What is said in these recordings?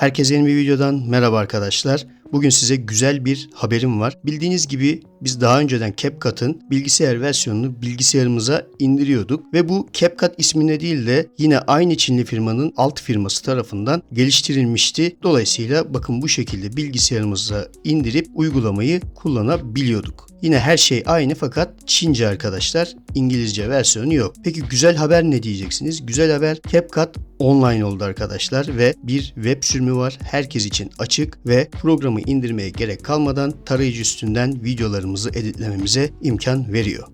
Herkese yeni bir videodan merhaba arkadaşlar. Bugün size güzel bir haberim var. Bildiğiniz gibi biz daha önceden CapCut'ın bilgisayar versiyonunu bilgisayarımıza indiriyorduk ve bu CapCut ismine değil de yine aynı Çinli firmanın alt firması tarafından geliştirilmişti. Dolayısıyla bakın bu şekilde bilgisayarımıza indirip uygulamayı kullanabiliyorduk. Yine her şey aynı fakat Çince arkadaşlar. İngilizce versiyonu yok. Peki güzel haber ne diyeceksiniz? Güzel haber CapCut online oldu arkadaşlar ve bir web sürümü var. Herkes için açık ve programı indirmeye gerek kalmadan tarayıcı üstünden videolarımızı editlememize imkan veriyor.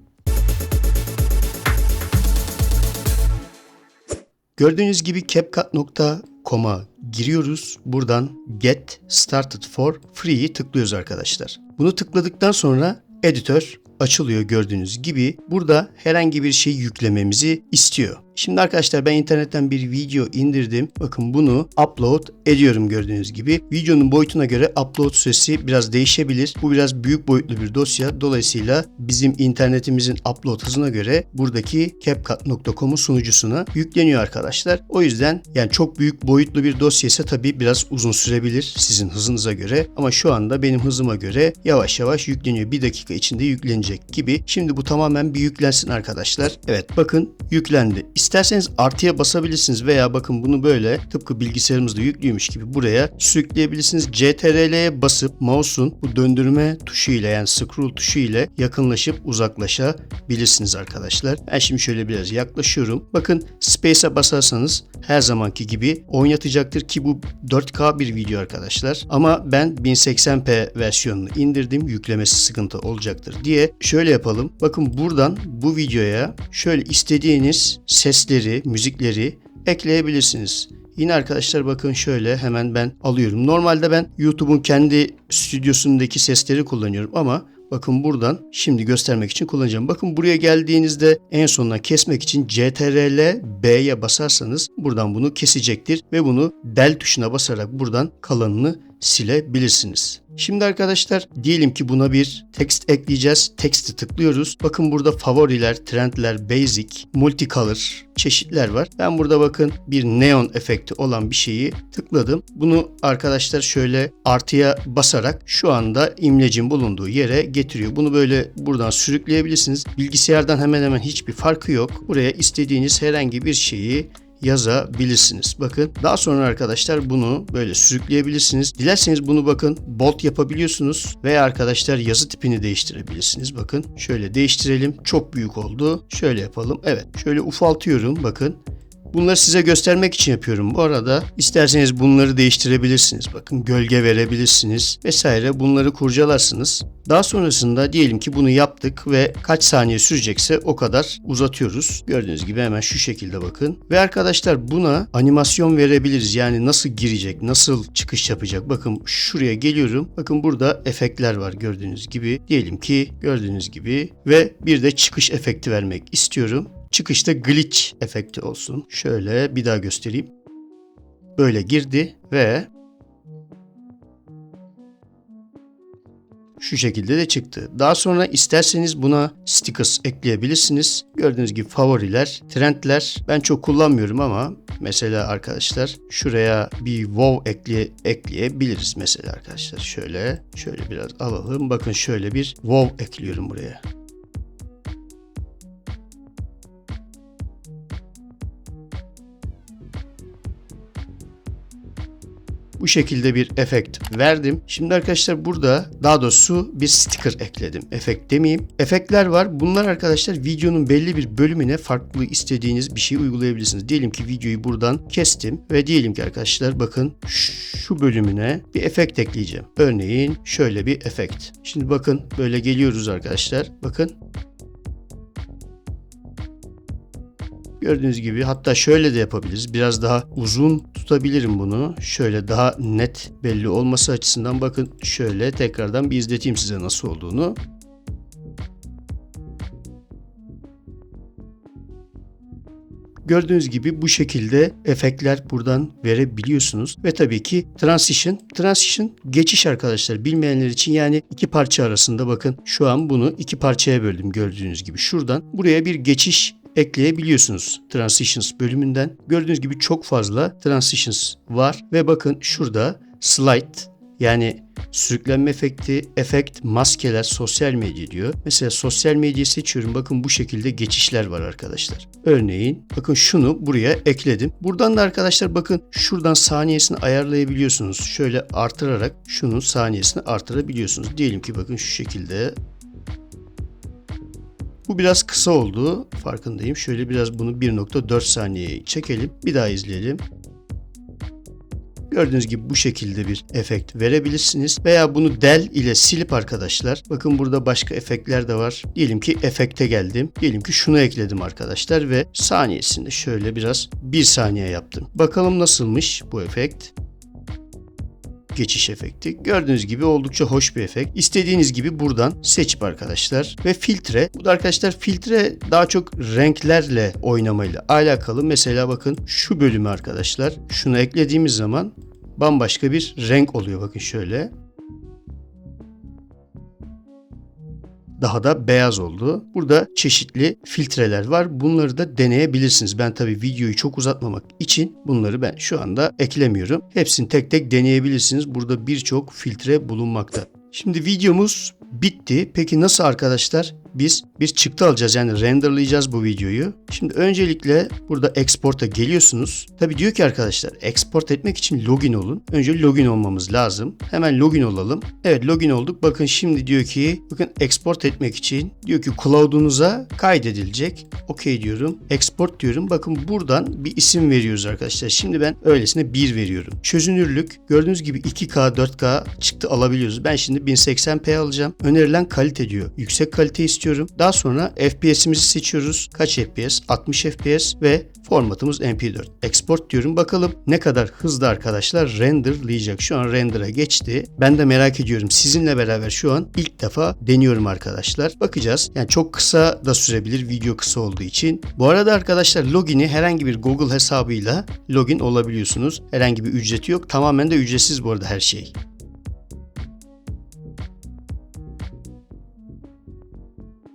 Gördüğünüz gibi CapCut.com'a giriyoruz. Buradan Get Started for Free'yi tıklıyoruz arkadaşlar. Bunu tıkladıktan sonra editör açılıyor gördüğünüz gibi. Burada herhangi bir şey yüklememizi istiyor. Şimdi arkadaşlar ben internetten bir video indirdim. Bakın bunu upload ediyorum gördüğünüz gibi. Videonun boyutuna göre upload süresi biraz değişebilir. Bu biraz büyük boyutlu bir dosya. Dolayısıyla bizim internetimizin upload hızına göre buradaki CapCut.com'un sunucusuna yükleniyor arkadaşlar. O yüzden yani çok büyük boyutlu bir dosya ise tabii biraz uzun sürebilir sizin hızınıza göre. Ama şu anda benim hızıma göre yavaş yavaş yükleniyor. Bir dakika içinde yüklenecek gibi. Şimdi bu tamamen bir yüklensin arkadaşlar. Evet bakın yüklendi. İsterseniz artıya basabilirsiniz veya bakın bunu böyle tıpkı bilgisayarımızda yüklüymüş gibi buraya sürükleyebilirsiniz. CTRL'ye basıp mouse'un bu döndürme tuşu ile yani scroll tuşu ile yakınlaşıp uzaklaşabilirsiniz arkadaşlar. Ben şimdi şöyle biraz yaklaşıyorum. Bakın Space'e basarsanız her zamanki gibi oynatacaktır ki bu 4K bir video arkadaşlar. Ama ben 1080p versiyonunu indirdim. Yüklemesi sıkıntı olacaktır diye şöyle yapalım. Bakın buradan bu videoya şöyle istediğiniz sesleri, müzikleri ekleyebilirsiniz. Yine arkadaşlar bakın şöyle hemen ben alıyorum. Normalde ben YouTube'un kendi stüdyosundaki sesleri kullanıyorum ama Bakın buradan şimdi göstermek için kullanacağım. Bakın buraya geldiğinizde en sonuna kesmek için CTRL B'ye basarsanız buradan bunu kesecektir ve bunu del tuşuna basarak buradan kalanını silebilirsiniz. Şimdi arkadaşlar diyelim ki buna bir text ekleyeceğiz. Text'i tıklıyoruz. Bakın burada favoriler, trendler, basic, multicolor çeşitler var. Ben burada bakın bir neon efekti olan bir şeyi tıkladım. Bunu arkadaşlar şöyle artıya basarak şu anda imlecin bulunduğu yere getiriyor. Bunu böyle buradan sürükleyebilirsiniz. Bilgisayardan hemen hemen hiçbir farkı yok. Buraya istediğiniz herhangi bir şeyi yazabilirsiniz. Bakın daha sonra arkadaşlar bunu böyle sürükleyebilirsiniz. Dilerseniz bunu bakın bold yapabiliyorsunuz veya arkadaşlar yazı tipini değiştirebilirsiniz. Bakın şöyle değiştirelim. Çok büyük oldu. Şöyle yapalım. Evet şöyle ufaltıyorum bakın. Bunları size göstermek için yapıyorum. Bu arada isterseniz bunları değiştirebilirsiniz. Bakın gölge verebilirsiniz vesaire. Bunları kurcalarsınız. Daha sonrasında diyelim ki bunu yaptık ve kaç saniye sürecekse o kadar uzatıyoruz. Gördüğünüz gibi hemen şu şekilde bakın. Ve arkadaşlar buna animasyon verebiliriz. Yani nasıl girecek, nasıl çıkış yapacak. Bakın şuraya geliyorum. Bakın burada efektler var gördüğünüz gibi. Diyelim ki gördüğünüz gibi ve bir de çıkış efekti vermek istiyorum. Çıkışta glitch efekti olsun. Şöyle bir daha göstereyim. Böyle girdi ve şu şekilde de çıktı. Daha sonra isterseniz buna stickers ekleyebilirsiniz. Gördüğünüz gibi favoriler, trendler ben çok kullanmıyorum ama mesela arkadaşlar şuraya bir wow ekleye, ekleyebiliriz mesela arkadaşlar. Şöyle şöyle biraz alalım. Bakın şöyle bir wow ekliyorum buraya. Bu şekilde bir efekt verdim. Şimdi arkadaşlar burada daha doğrusu bir sticker ekledim. Efekt demeyeyim. Efektler var. Bunlar arkadaşlar videonun belli bir bölümüne farklı istediğiniz bir şey uygulayabilirsiniz. Diyelim ki videoyu buradan kestim ve diyelim ki arkadaşlar bakın şu bölümüne bir efekt ekleyeceğim. Örneğin şöyle bir efekt. Şimdi bakın böyle geliyoruz arkadaşlar. Bakın Gördüğünüz gibi hatta şöyle de yapabiliriz. Biraz daha uzun tutabilirim bunu. Şöyle daha net belli olması açısından bakın şöyle tekrardan bir izleteyim size nasıl olduğunu. Gördüğünüz gibi bu şekilde efektler buradan verebiliyorsunuz. Ve tabii ki transition. Transition geçiş arkadaşlar bilmeyenler için yani iki parça arasında bakın şu an bunu iki parçaya böldüm gördüğünüz gibi. Şuradan buraya bir geçiş ekleyebiliyorsunuz Transitions bölümünden. Gördüğünüz gibi çok fazla Transitions var ve bakın şurada Slide yani sürüklenme efekti, efekt, maskeler, sosyal medya diyor. Mesela sosyal medyayı seçiyorum. Bakın bu şekilde geçişler var arkadaşlar. Örneğin bakın şunu buraya ekledim. Buradan da arkadaşlar bakın şuradan saniyesini ayarlayabiliyorsunuz. Şöyle artırarak şunun saniyesini artırabiliyorsunuz. Diyelim ki bakın şu şekilde bu biraz kısa oldu. Farkındayım. Şöyle biraz bunu 1.4 saniyeye çekelim. Bir daha izleyelim. Gördüğünüz gibi bu şekilde bir efekt verebilirsiniz. Veya bunu del ile silip arkadaşlar. Bakın burada başka efektler de var. Diyelim ki efekte geldim. Diyelim ki şunu ekledim arkadaşlar ve saniyesinde şöyle biraz bir saniye yaptım. Bakalım nasılmış bu efekt geçiş efekti. Gördüğünüz gibi oldukça hoş bir efekt. İstediğiniz gibi buradan seçip arkadaşlar ve filtre. Bu da arkadaşlar filtre daha çok renklerle oynamayla alakalı. Mesela bakın şu bölümü arkadaşlar şunu eklediğimiz zaman bambaşka bir renk oluyor. Bakın şöyle. Daha da beyaz oldu. Burada çeşitli filtreler var. Bunları da deneyebilirsiniz. Ben tabii videoyu çok uzatmamak için bunları ben şu anda eklemiyorum. Hepsini tek tek deneyebilirsiniz. Burada birçok filtre bulunmakta. Şimdi videomuz bitti. Peki nasıl arkadaşlar? Biz bir çıktı alacağız yani renderlayacağız bu videoyu. Şimdi öncelikle burada export'a geliyorsunuz. Tabi diyor ki arkadaşlar export etmek için login olun. Önce login olmamız lazım. Hemen login olalım. Evet login olduk. Bakın şimdi diyor ki bakın export etmek için diyor ki cloud'unuza kaydedilecek. Okey diyorum. Export diyorum. Bakın buradan bir isim veriyoruz arkadaşlar. Şimdi ben öylesine 1 veriyorum. Çözünürlük gördüğünüz gibi 2K 4K çıktı alabiliyoruz. Ben şimdi 1080p alacağım. Önerilen kalite diyor. Yüksek kalite istiyorum. Daha sonra FPS'imizi seçiyoruz. Kaç FPS? 60 FPS ve formatımız MP4. Export diyorum. Bakalım ne kadar hızlı arkadaşlar renderlayacak. Şu an render'a geçti. Ben de merak ediyorum. Sizinle beraber şu an ilk defa deniyorum arkadaşlar. Bakacağız. Yani çok kısa da sürebilir video kısa olduğu için. Bu arada arkadaşlar login'i herhangi bir Google hesabıyla login olabiliyorsunuz. Herhangi bir ücreti yok. Tamamen de ücretsiz bu arada her şey.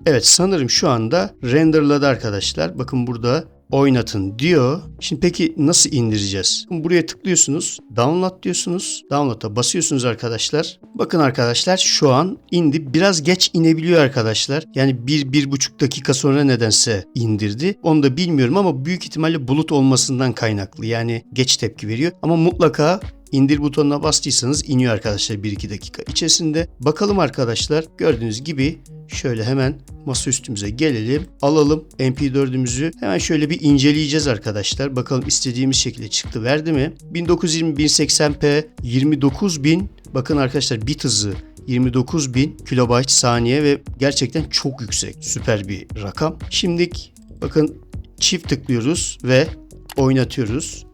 Evet sanırım şu anda renderladı arkadaşlar. Bakın burada oynatın diyor. Şimdi peki nasıl indireceğiz? Buraya tıklıyorsunuz. Download diyorsunuz. Download'a basıyorsunuz arkadaşlar. Bakın arkadaşlar şu an indi. Biraz geç inebiliyor arkadaşlar. Yani 1-1,5 dakika sonra nedense indirdi. Onu da bilmiyorum ama büyük ihtimalle bulut olmasından kaynaklı. Yani geç tepki veriyor. Ama mutlaka indir butonuna bastıysanız iniyor arkadaşlar 1-2 dakika içerisinde. Bakalım arkadaşlar gördüğünüz gibi şöyle hemen masa üstümüze gelelim. Alalım MP4'ümüzü. Hemen şöyle bir inceleyeceğiz arkadaşlar. Bakalım istediğimiz şekilde çıktı verdi mi? 1920 1080p 29000 bakın arkadaşlar bit hızı 29.000 kilobayt saniye ve gerçekten çok yüksek. Süper bir rakam. Şimdilik bakın çift tıklıyoruz ve oynatıyoruz.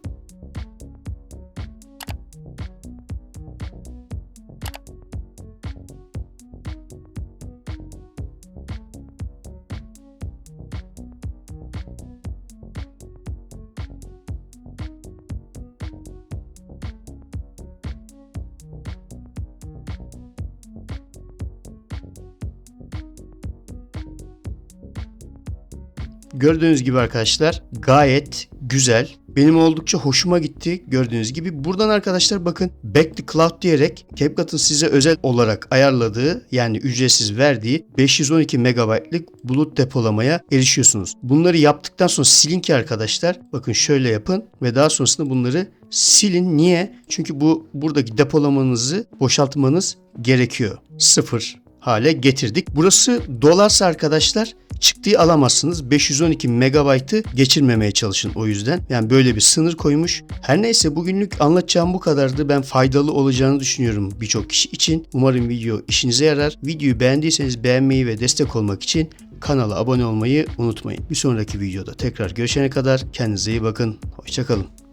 Gördüğünüz gibi arkadaşlar gayet güzel. Benim oldukça hoşuma gitti gördüğünüz gibi. Buradan arkadaşlar bakın Back to Cloud diyerek CapCut'ın size özel olarak ayarladığı yani ücretsiz verdiği 512 MB'lık bulut depolamaya erişiyorsunuz. Bunları yaptıktan sonra silin ki arkadaşlar bakın şöyle yapın ve daha sonrasında bunları silin. Niye? Çünkü bu buradaki depolamanızı boşaltmanız gerekiyor. Sıfır hale getirdik. Burası dolarsa arkadaşlar çıktığı alamazsınız. 512 megabaytı geçirmemeye çalışın o yüzden. Yani böyle bir sınır koymuş. Her neyse bugünlük anlatacağım bu kadardı. Ben faydalı olacağını düşünüyorum birçok kişi için. Umarım video işinize yarar. Videoyu beğendiyseniz beğenmeyi ve destek olmak için kanala abone olmayı unutmayın. Bir sonraki videoda tekrar görüşene kadar kendinize iyi bakın. Hoşçakalın.